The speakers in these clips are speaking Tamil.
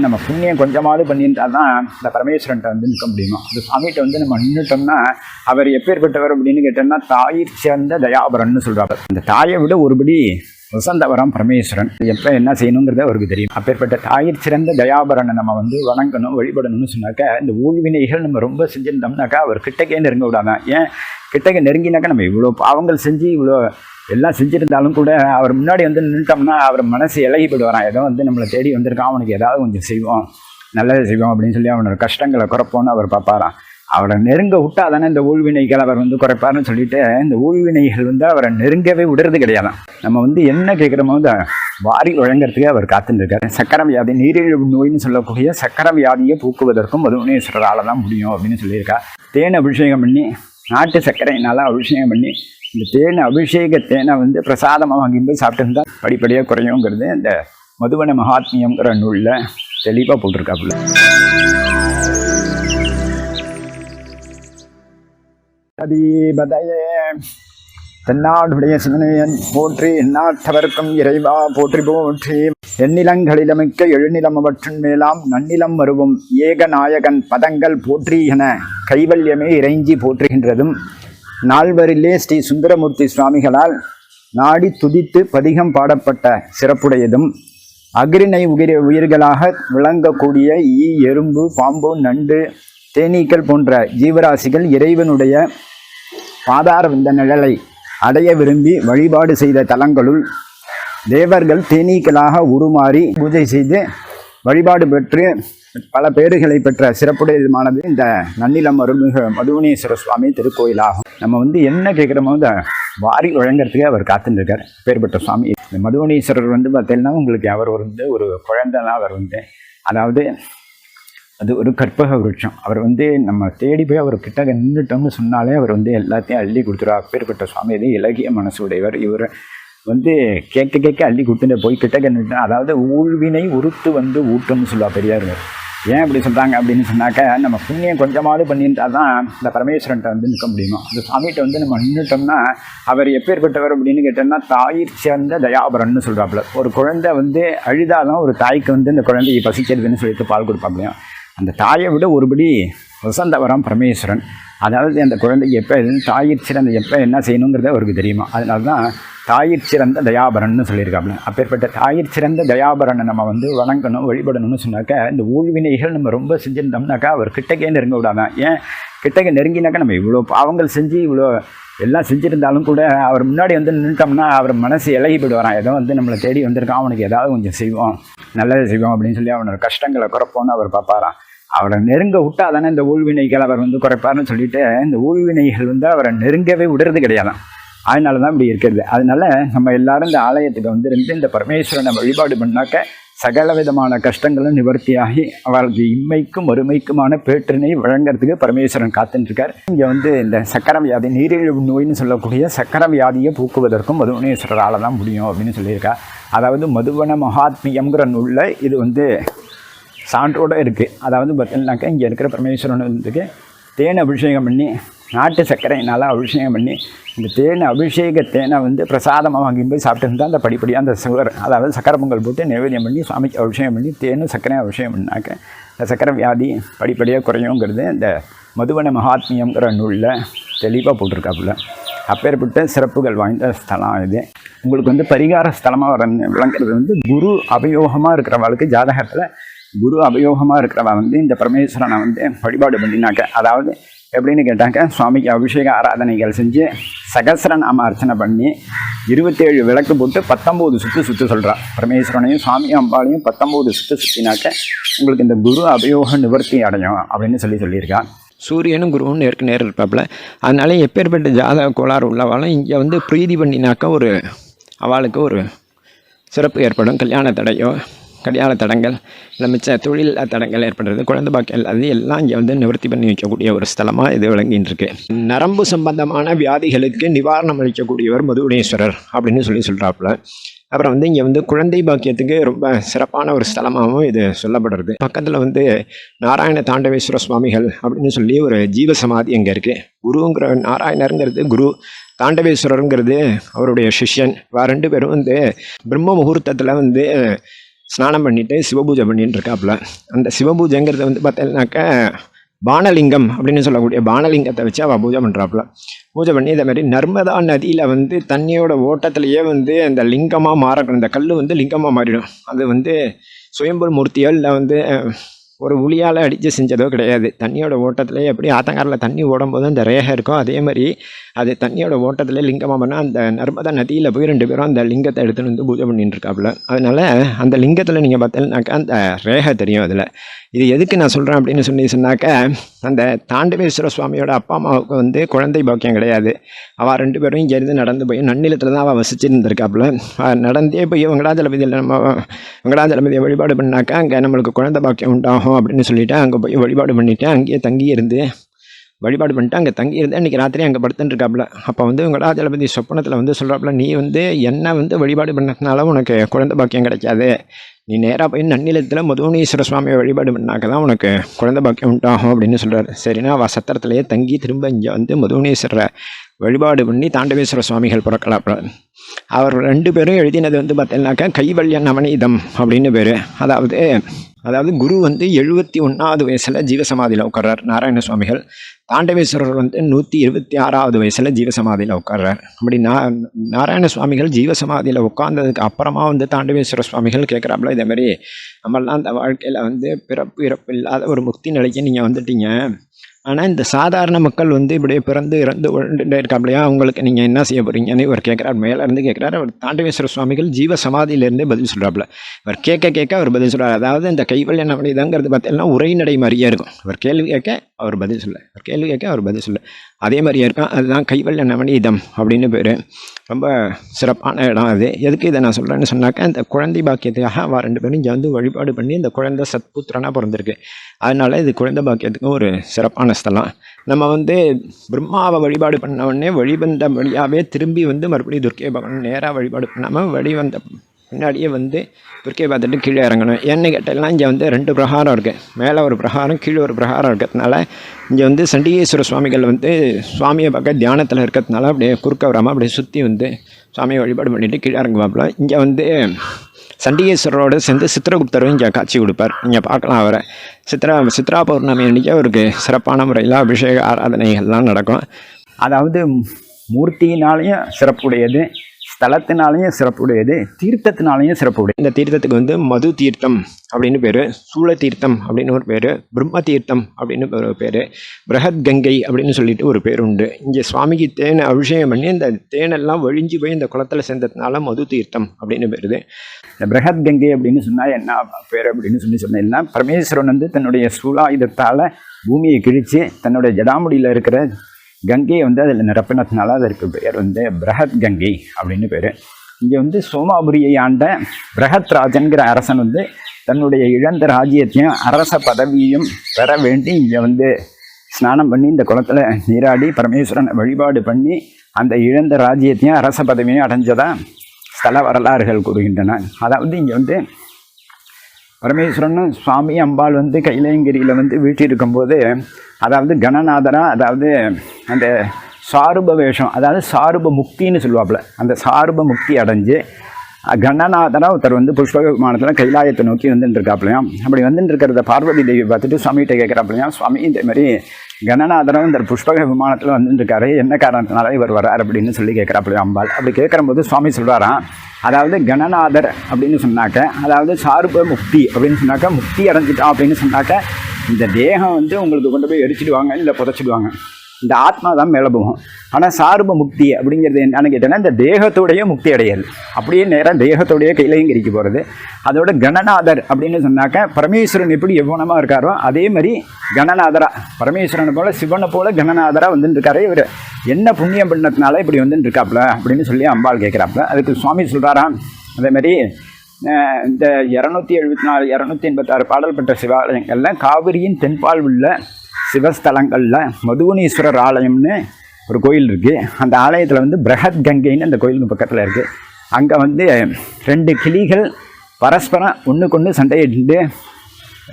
நம்ம புண்ணியம் கொஞ்சமாவது பண்ணியிருந்தா தான் இந்த பரமேஸ்வரன்ட்ட வந்து நிற்க முடியுமா? இந்த சுவாமிகிட்ட வந்து நம்ம நின்றுட்டோம்னா அவர் எப்பேற்பட்டவர் அப்படின்னு கேட்டோம்னா தாயிற் சேர்ந்த தயாபரன்னு சொல்கிறார் இந்த தாயை விட ஒருபடி வசந்தவரம் பரமேஸ்வரன். எப்போ என்ன செய்யணுங்கிறது அவருக்கு தெரியும். அப்பேற்பட்ட தாயிற் சிறந்த தயாபரனை நம்ம வந்து வணங்கணும் வழிபடணும்னு சொன்னாக்கா இந்த ஊழ்வினைகள் நம்ம ரொம்ப செஞ்சிருந்தோம்னாக்கா அவர் கிட்டக்கே நெருங்க விடாதான் ஏன்? கிட்டக்க நெருங்கினாக்கா நம்ம இவ்வளோ பாவங்கள் செஞ்சு இவ்வளோ எல்லாம் செஞ்சுருந்தாலும் கூட அவர் முன்னாடி வந்து நின்றுட்டோம்னா அவர் மனசு இலகி போயிடுவாரான் ஏதோ வந்து நம்மளை தேடி வந்திருக்கான் அவனுக்கு ஏதாவது கொஞ்சம் செய்வோம் நல்லது செய்வோம் அப்படின்னு சொல்லி அவனோட கஷ்டங்களை குறைப்போன்னு அவர் பார்ப்பாரான் அவரை நெருங்க விட்டா தானே இந்த ஊழ்வினைகள் அவர் வந்து குறைப்பாருன்னு சொல்லிட்டு இந்த ஊழ்வினைகள் வந்து அவரை நெருங்கவே விடுறது கிடையாது நம்ம வந்து என்ன கேட்குறோமோ அந்த வாரி வழங்குறதுக்கு அவர் காத்துருக்காரு சக்கர வியாதி நீரிழிவு நோய்னு சொல்லக்கூடிய சக்கர வியாதியை போக்குவதற்கும் மதுவனேஸ்வரரால் தான் முடியும் அப்படின்னு சொல்லியிருக்கா. தேன் அபிஷேகம் பண்ணி நாட்டு சர்க்கரையினால அபிஷேகம் பண்ணி இந்த தேன் அபிஷேக தேனை வந்து பிரசாதமாக வாங்கி போய் சாப்பிட்டு படிப்படியாக குறையுங்கிறது இந்த மதுவன மகாத்மியங்கிற நூலில் தெளிவாக போட்டிருக்காப்புல அதிபதையே தென்னாடுடைய சிவனையன் போற்றி எண்ணாட்டவர்க்கும் இறைவா போற்றி போற்றி. எண்ணிலங்களிலமிக்க எழுநிலமவற்றின் மேலாம் நன்னிலம் வருவும் ஏகநாயகன் பதங்கள் போற்றி என கைவல்யமே இறைஞ்சி போற்றுகின்றதும். நால்வரிலே ஸ்ரீ சுந்தரமூர்த்தி சுவாமிகளால் நாடி துதித்து பதிகம் பாடப்பட்ட சிறப்புடையதும். அகிரிணை உயிர் உயிர்களாக விளங்கக்கூடிய ஈ எறும்பு பாம்பு நண்டு தேனீக்கள் போன்ற ஜீவராசிகள் இறைவனுடைய பாதார் விந்த நிழலை அடைய விரும்பி வழிபாடு செய்த தலங்களுள் தேவர்கள் தேனீக்களாக உருமாறி பூஜை செய்து வழிபாடு பெற்று பல பேறுகளை பெற்ற சிறப்புடையதுமானது இந்த நன்னிலம் அருள்மிகு மதுவனீஸ்வர சுவாமி திருக்கோயிலாகும். நம்ம வந்து என்ன கேட்குறோமோ இந்த வாரி வழங்குறதுக்கு அவர் காத்துட்டு பேர் பேர்பட்ட சுவாமி. இந்த மதுவனீஸ்வரர் வந்து பார்த்தீங்கன்னா உங்களுக்கு அவர் வந்து ஒரு குழந்தைனா அவர் வந்து அதாவது அது ஒரு கற்பக விருட்சம் அவர் வந்து நம்ம தேடி போய் அவர் கிட்ட நின்றுட்டோம்னு சொன்னாலே அவர் வந்து எல்லாத்தையும் அள்ளி கொடுத்துருவா. அப்பேற்பட்ட சுவாமி இது இலகிய மனசு உடையவர் இவர் வந்து கேட்க கேட்க அள்ளி கொடுத்துட்டு போய் கிட்ட நின்று அதாவது ஊழ்வினை உறுத்து வந்து ஊட்டம்னு சொல்லுவா பெரியார் ஏன் அப்படி சொல்கிறாங்க அப்படின்னு சொன்னாக்க நம்ம புண்ணியம் கொஞ்சமாவது பண்ணியிருந்தா தான் இந்த பரமேஸ்வரன்ட்ட வந்து நிற்க முடியுமா? அந்த சாமிகிட்ட வந்து நம்ம நின்றுட்டோம்னா அவர் எப்பேற்பட்டவர் அப்படின்னு கேட்டோம்னா தாயிற் சேர்ந்த தயாபரன்னு சொல்கிறாப்புல ஒரு குழந்தை வந்து அழுதாதான் ஒரு தாய்க்கு வந்து இந்த குழந்தையை பசிக்கிறதுன்னு சொல்லிட்டு பால் கொடுப்பாப்லையும் அந்த தாயை விட ஒருபடி வசந்தவரம் பரமேஸ்வரன். அதாவது அந்த குழந்தைக்கு எப்போ தாயிற் சிறந்த எப்போ என்ன செய்யணுங்கிறத அவருக்கு தெரியுமா? அதனால தான் தாயிற் சிறந்த தயாபரன்னு சொல்லியிருக்காப்புல. அப்பேற்பட்ட தாயிற் சிறந்த தயாபரனை நம்ம வந்து வணங்கணும் வழிபடணும்னு சொன்னாக்கா இந்த ஊழ்வினைகள் நம்ம ரொம்ப செஞ்சுருந்தோம்னாக்கா அவர் கிட்டக்கே நெருங்க விடாதான் ஏன்? கிட்டக்க நெருங்கினாக்கா நம்ம இவ்வளோ பாவங்கள் செஞ்சு இவ்வளோ எல்லாம் செஞ்சுருந்தாலும் கூட அவர் முன்னாடி வந்து நின்றுட்டோம்னா அவர் மனசு இலகி போயிடுவாரான் ஏதோ வந்து நம்மளை தேடி வந்திருக்கான் அவனுக்கு ஏதாவது கொஞ்சம் செய்வோம் நல்லது செய்வோம் அப்படின்னு சொல்லி அவனோட கஷ்டங்களை குறைப்போன்னு அவர் பார்ப்பாரான் அவரை நெருங்க விட்டா தானே இந்த ஊழ்வினைகள் அவர் வந்து குறைப்பார்னு சொல்லிட்டு இந்த ஊழ்வினைகள் வந்து அவரை நெருங்கவே விடுறது கிடையாதான் அதனால தான் இப்படி இருக்கிறது. அதனால நம்ம எல்லாரும் இந்த ஆலயத்துக்கு வந்திருந்து இந்த பரமேஸ்வரனை வழிபாடு பண்ணாக்க சகல விதமான கஷ்டங்களும் நிவர்த்தியாகி அவரது இம்மைக்கும் ஒருமைக்குமான பேற்றினை வழங்குறதுக்கு பரமேஸ்வரன் காத்துட்டுருக்கார் இங்கே வந்து இந்த சக்கர வியாதி நீரிழிவு நோய்னு சொல்லக்கூடிய சக்கர வியாதியை போக்குவதற்கும் மதுவனேஸ்வரரால் தான் முடியும் அப்படின்னு சொல்லியிருக்கா. அதாவது மதுவன மகாத்மியம்ங்கிற நூலில் இது வந்து சான்றோடு இருக்குது அதாவது பார்த்தீங்கன்னாக்கா இங்கே இருக்கிற பரமேஸ்வரன் வந்துக்கு தேன் அபிஷேகம் பண்ணி நாட்டு சர்க்கரையினால் அபிஷேகம் பண்ணி இந்த தேன் அபிஷேக தேனை வந்து பிரசாதமாக வாங்கி போய் சாப்பிட்டு இருந்தால் அந்த படிப்படியாக அந்த சுகர் அதாவது சக்கரை பொங்கல் போட்டு நைவேத்தியம் பண்ணி சுவாமிக்கு அபிஷேகம் பண்ணி தேனும் சர்க்கரையும் அபிஷேகம் பண்ணாக்க இந்த சக்கரை வியாதி படிப்படியாக குறையுங்கிறது இந்த மதுவன மகாத்மியங்கிற நூலில் தெளிவாக போட்டிருக்காப்புல. அப்பேற்பட்ட சிறப்புகள் வாய்ந்த ஸ்தலம் இது. உங்களுக்கு வந்து பரிகார ஸ்தலமாக வர விளங்குறது வந்து குரு அபயோகமாக இருக்கிறவங்களுக்கு ஜாதகத்தில் குரு அபயோகமாக இருக்கிறவா வந்து இந்த பரமேஸ்வரனை வந்து வழிபாடு பண்ணினாக்க அதாவது எப்படின்னு கேட்டாக்க சுவாமிக்கு அபிஷேக ஆராதனைகள் செஞ்சு சகசரநாம அர்ச்சனை பண்ணி இருபத்தேழு விளக்கு போட்டு பத்தொம்போது சுற்று சுற்று சொல்கிறான் பரமேஸ்வரனையும் சுவாமி அம்பாளையும் பத்தொம்போது சுற்று சுற்றினாக்க உங்களுக்கு இந்த குரு அபயோக நிவர்த்தி அடையும் அப்படின்னு சொல்லி சொல்லியிருக்கான். சூரியனும் குருவும் நேருக்கு நேர் இருப்பாப்புல. அதனால எப்பேற்பட்ட ஜாதக கோளாறு உள்ளவாலும் இங்கே வந்து பிரீதி பண்ணினாக்கா ஒரு அவளுக்கு ஒரு சிறப்பு ஏற்படும். கல்யாண தடையோ கடியாள தடங்கள் இல்லை மிச்ச தொழில் தடங்கள் ஏற்படுறது குழந்தை பாக்கியம் அது எல்லாம் இங்கே வந்து நிவர்த்தி பண்ணி வைக்கக்கூடிய ஒரு ஸ்தலமாக இது விளங்கின்னு இருக்கு நரம்பு சம்பந்தமான வியாதிகளுக்கு நிவாரணம் அளிக்கக்கூடியவர் மதுவுடேஸ்வரர் அப்படின்னு சொல்லி சொல்கிறாப்புல அப்புறம் வந்து இங்கே வந்து குழந்தை பாக்கியத்துக்கு ரொம்ப சிறப்பான ஒரு ஸ்தலமாகவும் இது சொல்லப்படுறது. பக்கத்தில் வந்து நாராயண தாண்டவேஸ்வர சுவாமிகள் அப்படின்னு சொல்லி ஒரு ஜீவ சமாதி அங்கே இருக்குது குருங்கிற நாராயணருங்கிறது குரு தாண்டவேஸ்வரருங்கிறது அவருடைய சிஷ்யன். ரெண்டு பேரும் வந்து பிரம்ம முகூர்த்தத்தில் வந்து ஸ்நானம் பண்ணிட்டு சிவபூஜை பண்ணிட்டு இருக்காப்புல. அந்த சிவபூஜைங்கிறது வந்து பார்த்தீங்கன்னாக்க பானலிங்கம் அப்படின்னு சொல்லக்கூடிய பானலிங்கத்தை வச்சு அவள் பூஜை பண்ணுறாப்புல பூஜை பண்ணி இதே மாதிரி நர்மதா நதியில் வந்து தண்ணியோட ஓட்டத்திலேயே வந்து அந்த லிங்கமாக மாறணும். இந்த கல் வந்து லிங்கமாக மாறிடும். அது வந்து சுயம்பு மூர்த்தியோ இல்லை வந்து ஒரு உளியால் அடித்து செஞ்சதோ கிடையாது. தண்ணியோட ஓட்டத்திலே எப்படி ஆத்தங்காரில் தண்ணி ஓடும்போது அந்த ரேகை இருக்கும் அதே மாதிரி அது தண்ணியோட ஓட்டத்தில் லிங்கமாக பண்ணால் அந்த நர்மதா நதியில் போய் ரெண்டு பேரும் அந்த லிங்கத்தை எடுத்துன்னு வந்து பூஜை பண்ணிட்டு இருக்காப்புல. அதனால் அந்த லிங்கத்தில் நீங்கள் பார்த்தீங்கன்னாக்கா அந்த ரேகை தெரியும் அதில். இது எதுக்கு நான் சொல்கிறேன் அப்படின்னு சொல்லி சொன்னாக்கா அந்த தாண்டவேஸ்வர சுவாமியோட அப்பா அம்மாவுக்கு வந்து குழந்தை பாக்கியம் கிடையாது. அவள் ரெண்டு பேரும் இங்கேருந்து நடந்து போய் நன்னிலத்தில் தான் அவள் வசிச்சிருந்திருக்காப்புல. நடந்தே போய் வெங்கடாஜலபதியில் நம்ம வெங்கடாஜலபதியை வழிபாடு பண்ணாக்கா அங்கே நம்மளுக்கு குழந்தை பாக்கியம் உண்டாகும் அப்படின்னு சொல்லிவிட்டு அங்கே போய் வழிபாடு பண்ணிவிட்டு அங்கேயே தங்கி இருந்து வழிபாடு பண்ணிட்டு அங்கே தங்கி இருந்து அன்றைக்கி ராத்திரி அங்கே படுத்துட்டுருக்காப்புல. அப்போ வந்து வெங்கடாஜலபதி சொப்பனத்தில் வந்து சொல்கிறாப்புல நீ வந்து என்ன வந்து வழிபாடு பண்ணதுனால உனக்கு குழந்தை பாக்கியம் கிடைக்காது. நீ நேராக போய் நன்னிலத்தில் முதுவனீஸ்வர சுவாமியை வழிபாடு பண்ணாக்க தான் உனக்கு குழந்தை பாக்கியம் உண்டாகும். அப்படின்னு சொல்கிறார் சரினா அவள் சத்திரத்திலேயே தங்கி திரும்ப இங்கே வந்து முதுவனீஸ்வரரை வழிபாடு பண்ணி தாண்டவேஸ்வர சுவாமிகள் பிறக்கலாப்புல அவர் ரெண்டு பேரும் எழுதினது வந்து பார்த்தீங்கன்னாக்கா கைவல்ய நவநீதம் அப்படின்னு பேர். அதாவது அதாவது குரு வந்து எழுபத்தி ஒன்றாவது வயசில் ஜீவசமாதியில் உட்கார்றார் நாராயண சுவாமிகள். தாண்டவேஸ்வரர் வந்து நூற்றி இருபத்தி ஆறாவது வயசில் ஜீவசமாதியில் உட்கார்றார். அப்படி நா நாராயண சுவாமிகள் ஜீவசமாதியில் உட்கார்ந்ததுக்கு அப்புறமா வந்து தாண்டவேஸ்வர சுவாமிகள் கேட்குறாப்புல இதே மாதிரி நம்மளாம் அந்த வாழ்க்கையில் வந்து பிறப்பு இறப்பு இல்லாத ஒரு முக்தி நிலைக்கு நீங்கள் வந்துட்டீங்க. ஆனால் இந்த சாதாரண மக்கள் வந்து இப்படியே பிறந்து இறந்து உழண்டுட்டே இருக்காப்லையா அவங்களுக்கு நீங்கள் என்ன செய்ய போகிறீங்கன்னு இவர் கேட்குறார் மேலேருந்து கேட்குறாரு அவர் தாண்டவேஸ்வர சுவாமிகள் ஜீவ சமாதியிலேருந்தே பதில் சொல்கிறாப்புல இவர் கேட்க கேட்க அவர் பதில் சொல்கிறார் அதாவது இந்த கைவல்ய நவனிதங்கிறது பார்த்தீங்கன்னா உரைநடை மாதிரியே இருக்கும். அவர் கேள்வி கேட்க அவர் பதில் சொல்ல அவர் கேள்வி கேட்க அவர் பதில் சொல்ல அதே மாதிரியே இருக்கும். அதுதான் கைவல்ய நவநீதம் அப்படின்னு பேர். ரொம்ப சிறப்பான இடம் அது. எதுக்கு இதை நான் சொல்கிறேன்னு சொன்னாக்கா இந்த குழந்தை பாக்கியத்துக்காக அவள் ரெண்டு பேரும் இங்கே வந்து வழிபாடு பண்ணி இந்த குழந்தை சத்புத்திரனாக பிறந்திருக்கு. அதனால இது குழந்தை பாக்கியத்துக்கு ஒரு சிறப்பான ஸ்தலம். நம்ம வந்து பிரம்மாவை வழிபாடு பண்ண உடனே வழிவந்த வழியாகவே திரும்பி வந்து மறுபடியும் துர்க்கை பகவான் நேராக வழிபாடு பண்ணாமல் வழி வந்த பின்னாடியே வந்து துர்க்கை பார்த்துட்டு கீழே இறங்கணும். ஏன்னு கேட்டெல்லாம் இங்கே வந்து ரெண்டு பிரகாரம் இருக்குது மேலே ஒரு பிரகாரம் கீழே ஒரு பிரகாரம் இருக்கிறதுனால இங்கே வந்து சண்டிகேஸ்வர சுவாமிகள் வந்து சுவாமியை பார்க்க தியானத்தில் இருக்கிறதுனால அப்படியே குறுக்க வராமல் அப்படியே சுற்றி வந்து சுவாமியை வழிபாடு பண்ணிட்டு கீழே இறங்குவாப்புல. இங்கே வந்து சண்டிகேஸ்வரரோட சேர்ந்து சித்திரகுப்தரும் இங்கே காட்சி கொடுப்பார். இங்கே பார்க்கலாம் அவரை. சித்ரா சித்ரா பௌர்ணமி அன்றைக்கி அவருக்கு சிறப்பான முறையில் அபிஷேக ஆராதனைகள்லாம் நடக்கும். அதாவது மூர்த்தியினாலேயும் சிறப்புடையது. ஸ்தலத்தினாலையும் சிறப்புடையது தீர்த்தத்தினாலையும் சிறப்புடையது. இந்த தீர்த்தத்துக்கு வந்து மது தீர்த்தம் அப்படின்னு பேர் சூழ தீர்த்தம் அப்படின்னு ஒரு பேர் பிரம்ம தீர்த்தம் அப்படின்னு ஒரு பேர் பிரகத் கங்கை அப்படின்னு சொல்லிட்டு ஒரு பேர் உண்டு. இங்கே சுவாமிக்கு தேனை அபிஷேகம் பண்ணி இந்த தேனெல்லாம் வழிஞ்சு போய் இந்த குளத்தில் சேர்ந்ததுனால மது தீர்த்தம் அப்படின்னு பேருது. இந்த பிரகத் கங்கை அப்படின்னு சொன்னால் என்ன பேர் அப்படின்னு சொல்லி சொன்னீங்கன்னா பரமேஸ்வரன் வந்து தன்னுடைய சூலாயுதத்தால் பூமியை கிழித்து தன்னுடைய ஜடாமுடியில் இருக்கிற கங்கையை வந்து அதில் நிரப்பினதுனால அதற்கு பெயர் வந்து பிரகத் கங்கை அப்படின்னு பேர். இங்கே வந்து சோமாபுரியை ஆண்ட பிரகத் ராஜன்கிற அரசன் வந்து தன்னுடைய இழந்த ராஜ்யத்தையும் அரச பதவியையும் பெற வேண்டி இங்கே வந்து ஸ்நானம் பண்ணி இந்த குளத்தில் நீராடி பரமேஸ்வரனை வழிபாடு பண்ணி அந்த இழந்த ராஜ்யத்தையும் அரச பதவியும் அடைஞ்சதா ஸ்தல வரலாறுகள் கூறுகின்றன. அதாவது இங்கே வந்து பரமேஸ்வரன் சுவாமி அம்பாள் வந்து கைலாயங்கிரியில் வந்து வீட்டிருக்கும்போது அதாவது கணநாதரா அதாவது அந்த சாருப வேஷம் அதாவது சாருப முக்தின்னு சொல்லுவாப்புல அந்த சாருப முக்தி அடைஞ்சு கணநாதரா ஒருத்தர் வந்து புஷ்பக விமானத்தில் கைலாயத்தை நோக்கி வந்துட்டுருக்காப்பிலையும் அப்படி வந்துட்டுருக்கிறத பார்வதி தேவி பார்த்துட்டு சுவாமிகிட்ட கேட்குறாப்புலையாம் சுவாமி இந்த மாதிரி இந்த புஷ்பக விமானத்தில் வந்துட்டுருக்காரு என்ன காரணத்தினால இவர் வர்றார் அப்படின்னு சொல்லி கேட்குறாப்புலையா அம்பாள். அப்படி கேட்குறம்போது சுவாமி சொல்கிறாராம் அதாவது கணநாதர் அப்படின்னு சொன்னாக்க அதாவது சாருப முக்தி அப்படின்னு சொன்னாக்க முக்தி அடைஞ்சிட்டோம் அப்படின்னு சொன்னாக்க இந்த தேகம் வந்து உங்களுக்கு கொண்டு போய் எரிச்சிடுவாங்க இல்லை புதைச்சிடுவாங்க. இந்த ஆத்மா தான் மேலே போகும் ஆனால் சார்ப முக்தி அப்படிங்கிறது என்னன்னு கேட்டேன்னா இந்த தேகத்தோடைய முக்தி அடையல். அப்படியே நேராக தேகத்தோடைய கைலையங்கிரிக்கு போகிறது அதோட கணநாதர் அப்படின்னு சொன்னாக்க பரமேஸ்வரன் எப்படி எவ்வளமாக இருக்காரோ அதே மாதிரி கணநாதராக பரமேஸ்வரனை போல் சிவனை போல கணநாதராக வந்துட்டுருக்காரு இவர். என்ன புண்ணியம் பண்ணதுனால இப்படி வந்துட்டுருக்காப்புல அப்படின்னு சொல்லி அம்பாள் கேட்குறாப்புல அதுக்கு சுவாமி சொல்கிறாராம் அதேமாதிரி இந்த இரநூத்தி எழுபத்தி நாலு இரநூத்தி எண்பத்தாறு பாடல் பெற்ற சிவாலயங்களில் காவிரியின் தென்பால் உள்ள சிவஸ்தலங்களில் மதுவனீஸ்வரர் ஆலயம்னு ஒரு கோயில் இருக்குது அந்த ஆலயத்தில் வந்து பிரகத் கங்கைன்னு அந்த கோயிலுக்கு பக்கத்தில் இருக்குது அங்கே வந்து ரெண்டு கிளிகள் பரஸ்பரம் ஒன்றுக்கு ஒன்று சண்டையிட்டு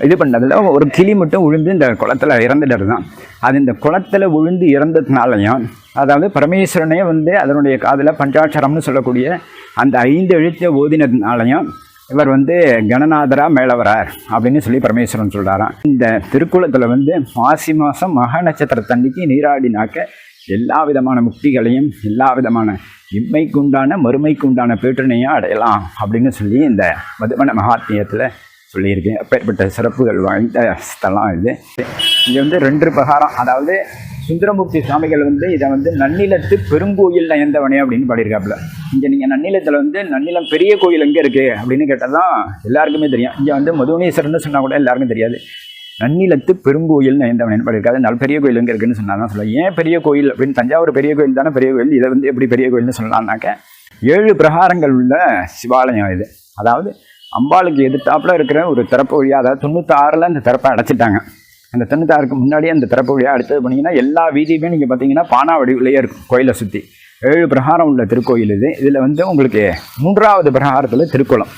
இது பண்ணதில் ஒரு கிளி மட்டும் விழுந்து இந்த குளத்தில் இறந்துட்டு தான் அது இந்த குளத்தில் விழுந்து இறந்ததுனாலையும் அதாவது பரமேஸ்வரனே வந்து அதனுடைய காதில் பஞ்சாட்சரம்னு சொல்லக்கூடிய அந்த ஐந்து எழுத்தை ஓதினதுனாலையும் இவர் வந்து கணநாதராக மேலே வரார் அப்படின்னு சொல்லி பரமேஸ்வரன் சொல்கிறாராம் இந்த திருக்குளத்தில் வந்து மாசி மாதம் மக தண்ணிக்கு நீராடினாக்க எல்லா விதமான முக்திகளையும் எல்லா விதமான இம்மைக்குண்டான மறுமைக்குண்டான பேற்றினையும் அடையலாம் அப்படின்னு சொல்லி இந்த மதுமன மகாத்மியத்தில் சொல்லியிருக்கேன். அப்பேற்பட்ட சிறப்புகள் வாய்ந்த ஸ்தலம் இது. இங்கே வந்து ரெண்டு பிரகாரம். அதாவது சுந்தரமூர்த்தி சுவாமிகள் வந்து இதை வந்து நன்னிலத்து பெருங்கோயில் நயந்தவனே அப்படின்னு பாடியிருக்காப்புல. இங்கே நீங்கள் நன்னிலத்தில் வந்து நன்னிலம் பெரிய கோயில் எங்கே இருக்குது அப்படின்னு கேட்டால் தான் எல்லாருக்குமே தெரியும். இங்கே வந்து மதுவனீஸ்வரர்னு சொன்னால் கூட எல்லாருக்கும் தெரியாது. நன்னிலத்து பெருங்கோயில் நயந்தவனேன்னு பாடியிருக்காது நல்ல பெரிய கோயில் எங்கே இருக்குன்னு சொன்னால் தான் சொல்லலாம் ஏன் பெரிய கோயில்? அப்படின்னு தஞ்சாவூர் பெரிய கோயில் தானே பெரிய கோயில். இதை வந்து எப்படி பெரிய கோயில்னு சொல்லலாம்னாக்க ஏழு பிரகாரங்கள் உள்ள சிவாலயம் இது. அதாவது அம்பாளுக்கு எதிர்த்தாப்புல இருக்கிற ஒரு திறப்பு வழியாக அதாவது தொண்ணூத்தாறில் அந்த திறப்பை அடைச்சிட்டாங்க. அந்த தொண்ணூத்தாறுக்கு முன்னாடியே அந்த திறப்பு வழியாக அடுத்தது பண்ணிங்கன்னா எல்லா வீதியுமே நீங்கள் பார்த்தீங்கன்னா பானா வடிவிலேயே இருக்கும் கோயிலை சுற்றி ஏழு பிரகாரம் உள்ள திருக்கோயில் இது. இதில் வந்து உங்களுக்கு மூன்றாவது பிரகாரத்தில் திருக்குளம்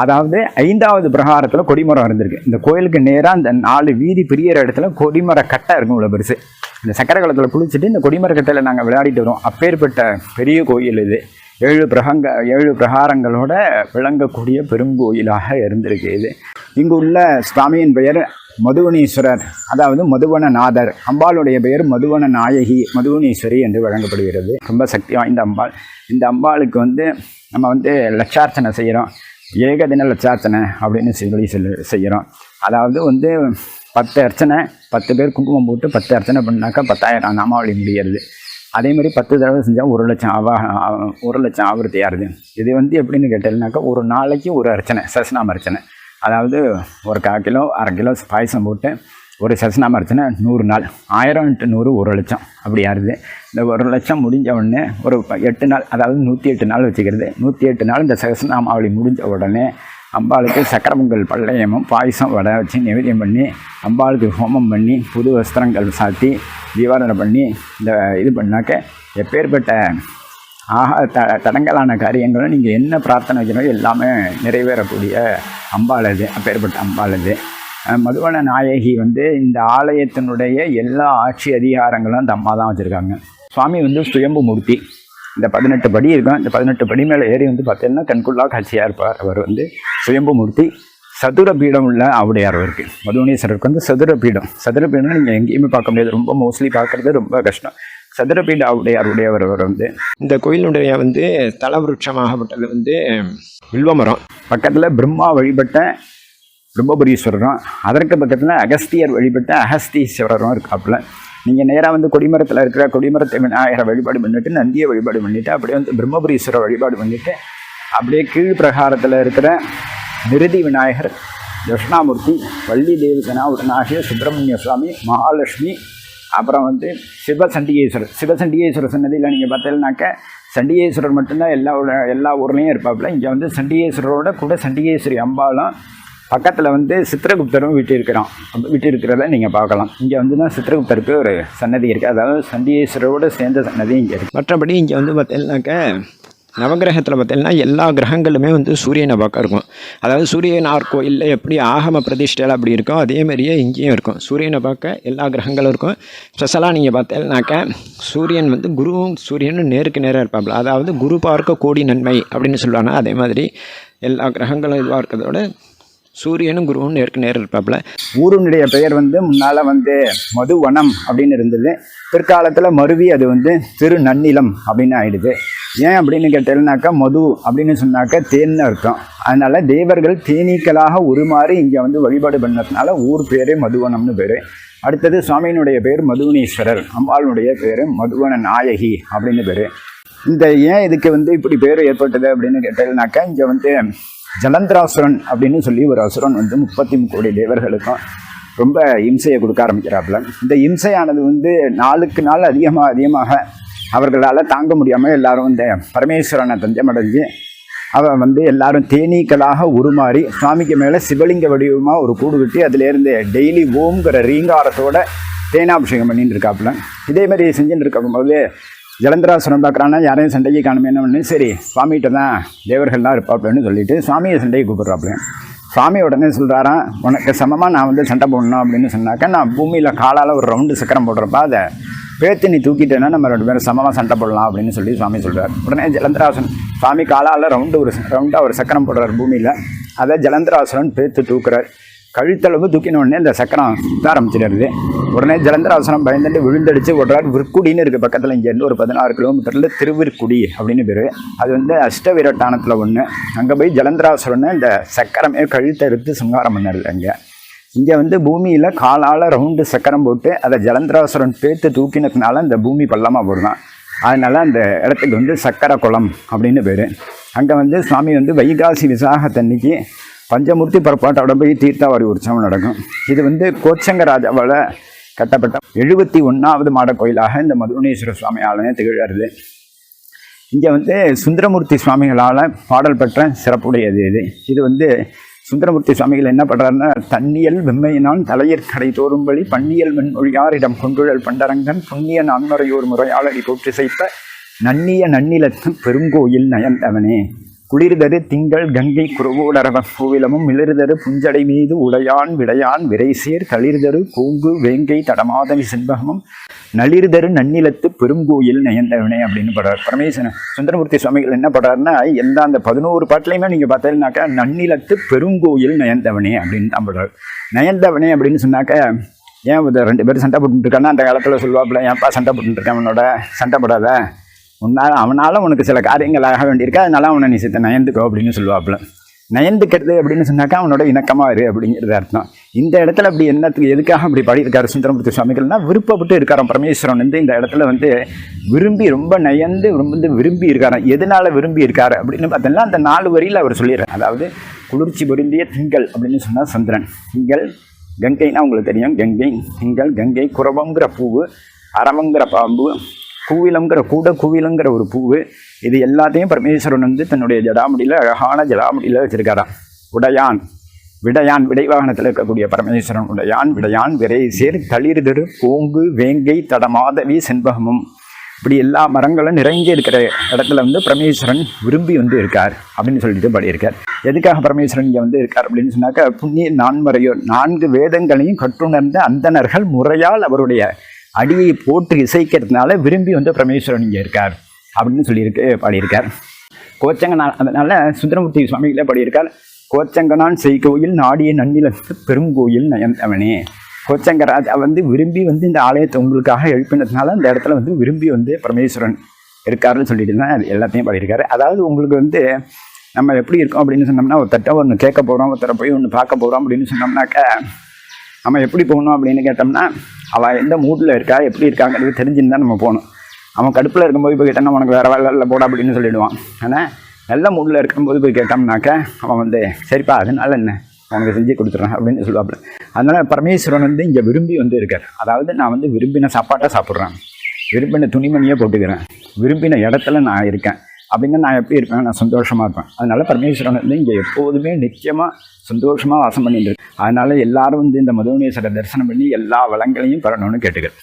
அதாவது ஐந்தாவது பிரகாரத்தில் கொடிமரம் இருந்திருக்கு. இந்த கோயிலுக்கு நேராக அந்த நாலு வீதி பிரியற இடத்துல கொடிமர கட்டை இருக்கும் இவ்வளோ பெருசு. இந்த சக்கரை காலத்தில் குளிச்சுட்டு இந்த கொடிமர கட்டையில் நாங்கள் விளையாடிட்டு வரோம் அப்பேற்பட்ட பெரிய கோயில் இது. ஏழு பிரகங்க ஏழு பிரகாரங்களோட விளங்கக்கூடிய பெருங்கோயிலாக இருந்திருக்கு இது. இங்கு உள்ள சுவாமியின் பெயர் மதுவனீஸ்வரர் அதாவது மதுவனநாதர். அம்பாளுடைய பெயர் மதுவன நாயகி மதுவனீஸ்வரி என்று வழங்கப்படுகிறது. ரொம்ப சக்தி வாய்ந்த அம்பாள். இந்த அம்பாளுக்கு வந்து நம்ம வந்து லட்சார்ச்சனை செய்கிறோம் ஏகதின லட்சார்ச்சனை அப்படின்னு சொல்லி சொல்லி செய்கிறோம். அதாவது வந்து பத்து அர்ச்சனை பத்து பேர் குங்குமம் போட்டு பத்து அர்ச்சனை பண்ணாக்கா பத்தாயிரம் நாமாவளி முடியறது. அதே மாதிரி பத்து தடவை செஞ்சால் ஒரு லட்சம் ஆவா ஒரு லட்சம் ஆவர்த்தி ஆறுது. இது வந்து எப்படின்னு கேட்டீங்கன்னாக்கா ஒரு நாளைக்கு ஒரு அர்ச்சனை சஸ்நாம அர்ச்சனை. அதாவது ஒரு கால் கிலோ அரை கிலோ பாயசம் போட்டு ஒரு சஸ்நாம அர்ச்சனை நூறு நாள். ஆயிரம் இன்ட்டு நூறு ஒரு லட்சம். அப்படி ஆறுது இந்த ஒரு லட்சம் முடிஞ்ச உடனே ஒரு எட்டு நாள் அதாவது நூற்றி எட்டு நாள் வச்சுக்கிறது. நூற்றி எட்டு நாள் இந்த சகசநாமாவளி முடிஞ்ச உடனே அம்பாளுக்கு சக்கரமங்கல் பள்ளையமும் பாயசம் வடை வச்சு நிவேதியம் பண்ணி அம்பாளுக்கு ஹோமம் பண்ணி புது வஸ்திரங்கள் சாத்தி தீபாரணை பண்ணி இந்த இது பண்ணாக்க எப்பேற்பட்ட ஆக த தடங்கலான காரியங்களும் நீங்கள் என்ன பிரார்த்தனை வைக்கணும் எல்லாமே நிறைவேறக்கூடிய அம்பாளது அப்பேற்பட்ட அம்பாளது மதுவன நாயகி வந்து இந்த ஆலயத்தினுடைய எல்லா ஆட்சி அதிகாரங்களும் அந்த அம்மா தான் வச்சுருக்காங்க. சுவாமி வந்து சுயம்பு மூர்த்தி. இந்த பதினெட்டு படி இருக்கும். இந்த பதினெட்டு படி மேலே ஏறி வந்து பார்த்தீங்கன்னா கண்குள்ளா காட்சியாக இருப்பார். அவர் வந்து சுயம்பு மூர்த்தி. சதுர பீடம் உள்ள ஆவுடையார் இருக்கு மதுவனீஸ்வரருக்கு வந்து சதுர பீடம். சதுர பீடம் நீங்கள் எங்கேயுமே பார்க்க முடியாது. ரொம்ப மோஸ்ட்லி பார்க்குறது ரொம்ப கஷ்டம். சதுரபீட ஆவுடையார் உடையவர் அவர் வந்து இந்த கோயிலுடைய வந்து தலவிருட்சமாகப்பட்டது வந்து வில்வமரம் பக்கத்தில் பிரம்மா வழிபட்ட பிரம்மபுரீஸ்வரரும் அதற்கு பக்கத்தில் அகஸ்தியர் வழிபட்ட அகஸ்தீஸ்வரரும் இருக்காப்புல. நீங்கள் நேராக வந்து கொடிமரத்தில் இருக்கிற கொடிமரத்தை விநாயகரை வழிபாடு பண்ணிட்டு நந்தியை வழிபாடு பண்ணிவிட்டு அப்படியே வந்து பிரம்மபுரீஸ்வரர் வழிபாடு பண்ணிட்டு அப்படியே கீழ் பிரகாரத்தில் இருக்கிற நிருதி விநாயகர் தட்சிணாமூர்த்தி வள்ளி தேவசனா உடனாகிய சுப்பிரமணிய சுவாமி மகாலட்சுமி அப்புறம் வந்து சிவ சண்டிகேஸ்வரர் சிவ சண்டிகேஸ்வரர் சன்னதியில் நீங்கள் பார்த்தீங்கன்னாக்க சண்டிகேஸ்வரர் மட்டும்தான் எல்லா எல்லா ஊர்லேயும் இருப்பாப்புல. இங்கே வந்து சண்டிகேஸ்வரரோட கூட சண்டிகேஸ்வரி அம்பாலும் பக்கத்தில் வந்து சித்திரகுப்தரும் வீட்டு இருக்கிறோம் வீட்டு இருக்கிறத நீங்கள் பார்க்கலாம். இங்கே வந்து தான் சித்திரகுப்தருக்கு ஒரு சன்னதி இருக்குது அதாவது சண்டிகேஸ்வரரோட சேர்ந்த சன்னதி இங்கே இருக்குது மற்றபடி இங்கே வந்து பார்த்தீங்கன்னாக்க நவகிரகத்தில் பார்த்தீங்கன்னா எல்லா கிரகங்களுமே வந்து சூரியனை பார்க்க இருக்கும். அதாவது சூரியனார் கோயிலில் எப்படி ஆகம பிரதிஷ்டையில் அப்படி இருக்கும் அதே மாதிரியே இங்கேயும் இருக்கும். சூரியனை பார்க்க எல்லா கிரகங்களும் இருக்கும். ஸ்பெஷலாக நீங்கள் பார்த்தீங்கன்னாக்க சூரியன் வந்து குருவும் சூரியனும் நேருக்கு நேராக இருப்பாப்புல. அதாவது குரு பார்க்க கோடி நன்மை அப்படின்னு சொல்லுவாங்க. அதே மாதிரி எல்லா கிரகங்களும் இதுவாக இருக்கிறதோட சூரியனும் குருவும் நேருக்கு நேர் இருப்பாப்புல. ஊருனுடைய பெயர் வந்து முன்னால் வந்து மதுவனம் அப்படின்னு இருந்தது. பிற்காலத்தில் மருவி அது வந்து திரு நன்னிலம் அப்படின்னு ஆயிடுது. ஏன் அப்படின்னு கேட்டேன்னாக்கா மது அப்படின்னு சொன்னாக்க தேன்னு அர்த்தம். அதனால தேவர்கள் தேனீக்களாக உருமாறி இங்கே வந்து வழிபாடு பண்ணதுனால ஊர் பேரே மதுவனம்னு பேர். அடுத்தது சுவாமியினுடைய பேர் மதுவனீஸ்வரர் அம்பாளுடைய பேர் மதுவன நாயகி அப்படின்னு பேர். இந்த ஏன் இதுக்கு வந்து இப்படி பேர் ஏற்பட்டது அப்படின்னு கேட்டேன்னாக்கா இங்கே வந்து ஜலந்திராசுரன் அப்படின்னு சொல்லி ஒரு அசுரன் வந்து முப்பத்தி கோடி தேவர்களுக்கும் ரொம்ப இம்சையை கொடுக்க ஆரம்பிக்கிறாப்புல. இந்த இம்சையானது வந்து நாளுக்கு நாள் அதிகமாக அதிகமாக அவர்களால் தாங்க முடியாமல் எல்லாரும் இந்த பரமேஸ்வரனை தஞ்சமடைஞ்சு அவன் வந்து எல்லாரும் தேனீக்களாக உருமாறி சுவாமிக்கு மேலே சிவலிங்க வடிவமாக ஒரு கூடு கட்டி அதுலேருந்து டெய்லி ஓம்ங்கிற ரீங்காரத்தோட தேனாபிஷேகம் பண்ணிட்டு இருக்காப்புல. இதே மாதிரி செஞ்சுட்டு இருக்கும்போது ஜலந்தராசுரம் பார்க்குறான்னா யாரையும் சண்டைக்கு காணுமே என்ன சரி சுவாமிகிட்ட தான் தேவர்கள்லாம் இருப்பாப்புலன்னு சொல்லிட்டு சுவாமியை சண்டைக்கு கூப்பிட்றாப்புல சுவாமி உடனே சொல்கிறாராம் உனக்கு சமமாக நான் வந்து சண்டை போடணும் அப்படின்னு சொன்னாக்கா நான் பூமியில் காலால் ஒரு ரவுண்டு சக்கரம் போடுறப்ப அதை பேத்து நீ தூக்கிட்டேன்னா நம்ம ரெண்டு பேரும் சமமாக சண்டை போடலாம் அப்படின்னு சொல்லி சுவாமி சொல்கிறார் உடனே ஜலந்தராசன் சுவாமி காலால் ரவுண்டு ஒரு ரவுண்டாக ஒரு சக்கரம் போடுறார் பூமியில். அதை ஜலந்தராசுரன் பேத்து தூக்குறார். கழுத்தளவு தூக்கின உடனே இந்த சக்கரம் ஆரம்பிச்சிடுறது உடனே ஜலந்தராசனம் பயந்துட்டு விழுந்தடிச்சு விடுறாரு விற்குடின்னு இருக்குது பக்கத்தில் இங்கேருந்து ஒரு பதினாறு கிலோமீட்டரில் திருவிற்குடி அப்படின்னு பேர். அது வந்து அஷ்டவீரட்டானத்தில் ஒன்று அங்கே போய் ஜலந்தராசுரனை இந்த சக்கரமே கழுத்தை எடுத்து சங்காரம் பண்ணுறது அங்கே. இங்கே வந்து பூமியில் காலால் ரவுண்டு சக்கரம் போட்டு அதை ஜலந்தராசுரன் பேத்து தூக்கினதுனால இந்த பூமி பள்ளமாக போடுதான் அதனால் அந்த இடத்துக்கு வந்து சக்கர குளம் அப்படின்னு பேர். அங்கே வந்து சுவாமி வந்து வைகாசி விசாகத்தன்னைக்கு பஞ்சமூர்த்தி புறப்பாட்டோட போய் தீர்த்தாவாரி உற்சவம் நடக்கும். இது வந்து கோச்சங்க ராஜாவால் கட்டப்பட்ட எழுபத்தி ஒன்றாவது மாட கோயிலாக இந்த மதுவனேஸ்வர சுவாமி ஆலயம் திகழறது இங்கே வந்து சுந்தரமூர்த்தி சுவாமிகளால் பாடல் பெற்ற சிறப்புடையது இது. இது வந்து சுந்தரமூர்த்தி சுவாமிகள் என்ன பண்ணுறாருன்னா தண்ணியல் வெம்மையினால் தலையர் கடை தோறும்படி பன்னியல் மென்மொழியாரிடம் கொண்டுழல் பண்டரங்கன் புண்ணிய நான்மறையோர் முறையாளடி போற்றி செய்த நன்னிய நன்னிலத்து பெருங்கோயில் நயந்தவனே. குளிர்தரு திங்கள் கங்கை குருவோடரவன் கோவிலமும் மிளிர்தரு புஞ்சடை மீது உடையான் விடையான் விரைசேர் தளிர்தரு கூங்கு வேங்கை தடமாதவி செண்பகமும் நளிர்தரு நன்னிலத்து பெருங்கோயில் நயந்தவனே அப்படின்னு படுறார். பரமேஸ்வரன் சுந்தரமூர்த்தி சுவாமிகள் என்ன படுறாருன்னா எந்த அந்த பதினோரு பாட்டிலையுமே நீங்கள் பார்த்தீங்கன்னாக்கா நன்னிலத்து பெருங்கோயில் நயந்தவனே அப்படின்னு தான் படுறார். நயந்தவனே அப்படின்னு சொன்னாக்க ஏன் ரெண்டு பேரும் சண்டை போட்டுருக்கான்னா அந்த காலத்தில் சொல்லுவாப்புல ஏன்ப்பா சண்டை போட்டுருக்கேன் அவனோட சண்டை போடாத. உன்னால் அவனால் உனக்கு சில காரியங்கள் ஆக வேண்டியிருக்கு. அதனால அவனை நீ சித்த நயந்துக்கோ அப்படின்னு சொல்லுவாப்புல. நயந்துக்கிறது அப்படின்னு சொன்னாக்கா அவனோட இணக்கமாக இரு அப்படிங்கிறது அர்த்தம். இந்த இடத்துல அப்படி என்னத்துக்கு எதுக்காக அப்படி பாடியிருக்காரு சுந்தரமூர்த்தி சுவாமிகள்னா விருப்பப்பட்டு இருக்காராம் பரமேஸ்வரன் வந்து இந்த இடத்துல வந்து விரும்பி ரொம்ப நயந்து ரொம்ப விரும்பி இருக்காராம். எதனால விரும்பி இருக்காரு அப்படின்னு பார்த்தோம்னா அந்த நாலு வரியில் அவர் சொல்லிடுறார். அதாவது குளிர்ச்சி பொருந்திய திங்கள் அப்படின்னு சொன்னால் சந்திரன். திங்கள் கங்கைன்னா உங்களுக்கு தெரியும். கங்கை திங்கள் கங்கை குரவங்கிற பூவு அரவங்கிற பாம்பு கூவிலங்கிற கூட கூவிலங்கிற ஒரு பூவு. இது எல்லாத்தையும் பரமேஸ்வரன் வந்து தன்னுடைய ஜடாமுடியில் அழகான ஜடாமுடியில் வச்சிருக்காராம். உடையான் விடையான் விடைவாகனத்தில் இருக்கக்கூடிய பரமேஸ்வரன் உடையான் விடையான் விரை சேர் தளிர்திரு பூங்கு வேங்கை தடமாதவி செண்பகமும். இப்படி எல்லா மரங்களும் நிறைஞ்சு இருக்கிற இடத்துல வந்து பரமேஸ்வரன் விரும்பி வந்து இருக்கார் அப்படின்னு சொல்லிட்டு பாடியிருக்கார். எதுக்காக பரமேஸ்வரன் இங்கே வந்து இருக்கார் அப்படின்னு சொன்னாக்கா புண்ணிய நான்முறையோ நான்கு வேதங்களையும் கற்றுணர்ந்த அந்தணர்கள் முறையால் அவருடைய அடியை போட்டு இசைக்கிறதுனால விரும்பி வந்து பரமேஸ்வரன் இங்கே இருக்கார் அப்படின்னு சொல்லியிருக்கு பாடியிருக்கார். கோச்சங்கனா அதனால சுந்தரமூர்த்தி சுவாமிகளே பாடியிருக்கார். கோச்சங்கனான் செய்கோயில் நாடிய நன்னில பெருங்கோயில் நயந்தவனே கோச்சங்கராஜ் வந்து விரும்பி வந்து இந்த ஆலயத்தை உங்களுக்காக எழுப்பினதுனால அந்த இடத்துல வந்து விரும்பி வந்து பரமேஸ்வரன் இருக்காருன்னு சொல்லிட்டு தான் அது எல்லாத்தையும் பாடியிருக்காரு. அதாவது உங்களுக்கு வந்து நம்ம எப்படி இருக்கோம் அப்படின்னு சொன்னோம்னா ஒருத்தட்ட ஒன்று கேட்க போகிறோம் ஒருத்தரை போய் ஒன்று பார்க்க போகிறோம் அப்படின்னு சொன்னோம்னாக்க நம்ம எப்படி போகணும் அப்படின்னு கேட்டோம்னா அவள் எந்த மூட்டில் இருக்கா எப்படி இருக்காங்கிறது தெரிஞ்சுன்னு தான் நம்ம போகணும். அவன் கடுப்பில் இருக்கும்போது போய் கேட்டோம்னா உனக்கு வேறு வேலை இல்லை போடா அப்படின்னு சொல்லிடுவான். ஆனால் நல்ல மூடில் இருக்கும்போது போய் கேட்டோம்னாக்க அவன் வந்து சரிப்பா அதனால என்ன? உனக்கு செஞ்சு கொடுத்துட்றேன் அப்படின்னு சொல்லுவாப்புல. அதனால் பரமேஸ்வரன் வந்து இங்கே விரும்பி வந்து இருக்கார். அதாவது நான் வந்து விரும்பின சாப்பாட்டை சாப்பிட்றேன். விரும்பின துணிமணியை போட்டுக்கிறேன். விரும்பின இடத்துல நான் இருக்கேன். அப்படின்னா நான் எப்படி இருப்பேன் நான் சந்தோஷமாக இருப்பேன். அதனால் பரமேஸ்வரன் வந்து இங்கே எப்போதுமே நிச்சயமாக சந்தோஷமாக வாசம் பண்ணிட்டு இருக்கு. அதனால் எல்லாரும் வந்து இந்த மதுவனேஸ்வரர் தரிசனம் பண்ணி எல்லா வளங்களையும் பெறணும்னு கேட்டுக்கிறேன்